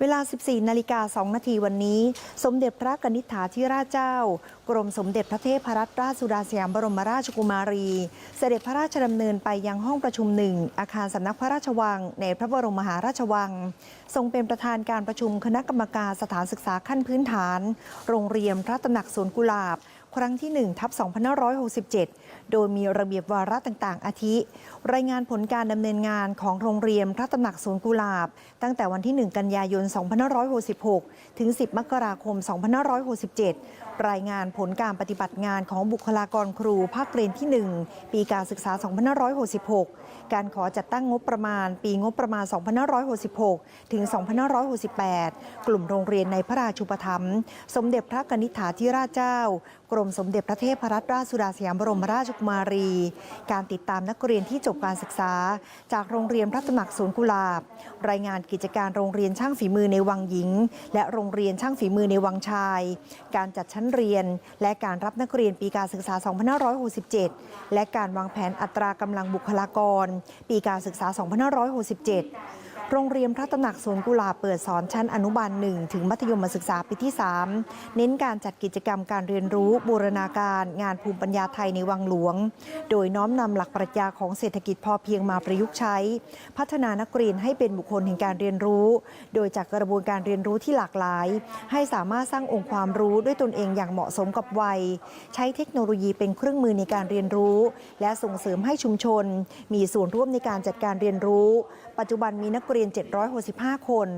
เวลา 14 นาฬิกา 2 นาทีวันนี้ สมเด็จพระกนิษฐาธิราชเจ้า กรมสมเด็จพระเทพรัตนราชสุดาสยามบรมราชกุมารี เสด็จพระราชดำเนินไปยังห้องประชุมหนึ่ง อาคารสำนักพระราชวัง ในพระบรมมหาราชวัง ทรงเป็นประธานการประชุมคณะกรรมการสถานศึกษาขั้นพื้นฐาน โรงเรียนพระตำหนักสวนกุหลาบ ครั้งที่1ทับ2567 โดยมีระเบียบวาระต่างๆ อาทิ รายงานผลการดำเนินงานของโรงเรียนพระตำหนักสวนกุหลาบ ตั้งแต่วันที่ 1 กันยายน 2566 ถึง 10 มกราคม 2567 รายงานผลการปฏิบัติงานของบุคลากรครูภาคเรียนที่ 1 ปีการศึกษา 2566 การขอจัดตั้งงบประมาณ ปีงบประมาณ 2566 ถึง 2568 กลุ่มโรงเรียนในพระราชูปถัมภ์สมเด็จพระกนิษฐาธิราชเจ้ากรมสมเด็จพระเทพรัตนราชสุดาสยามบรมราชกุมารี การติดตามนักเรียนที่จบการศึกษา จากโรงเรียนพระตำหนักสวนกุหลาบ รายงานกิจการโรงเรียนช่างฝีมือในวังหญิง และโรงเรียนช่างฝีมือในวังชาย การจัดชั้นเรียน และการรับนักเรียนปีการศึกษา 2567 และการวางแผนอัตรากำลังบุคลากร ปีการศึกษา 2567 โรงเรียนพระตำหนักสวนกุหลาบเปิดสอนชั้นอนุบาลหนึ่งถึงมัธยมศึกษาปีที่ 3 เน้นการจัดกิจกรรมการเรียนรู้ บูรณาการงานภูมิปัญญาไทยในวังหลวง โดยน้อมนำหลักปรัชญาของเศรษฐกิจพอเพียงมาประยุกต์ใช้ พัฒนานักเรียนให้เป็นบุคคลแห่งการเรียนรู้ โดยจากกระบวนการเรียนรู้ที่หลากหลาย ให้สามารถสร้างองค์ความรู้ด้วยตนเองอย่างเหมาะสมกับวัย ใช้เทคโนโลยีเป็นเครื่องมือในการเรียนรู้ และส่งเสริมให้ชุมชน มีส่วนร่วมในการจัดการเรียนรู้ ปัจจุบันมีนักเรียน 765 คน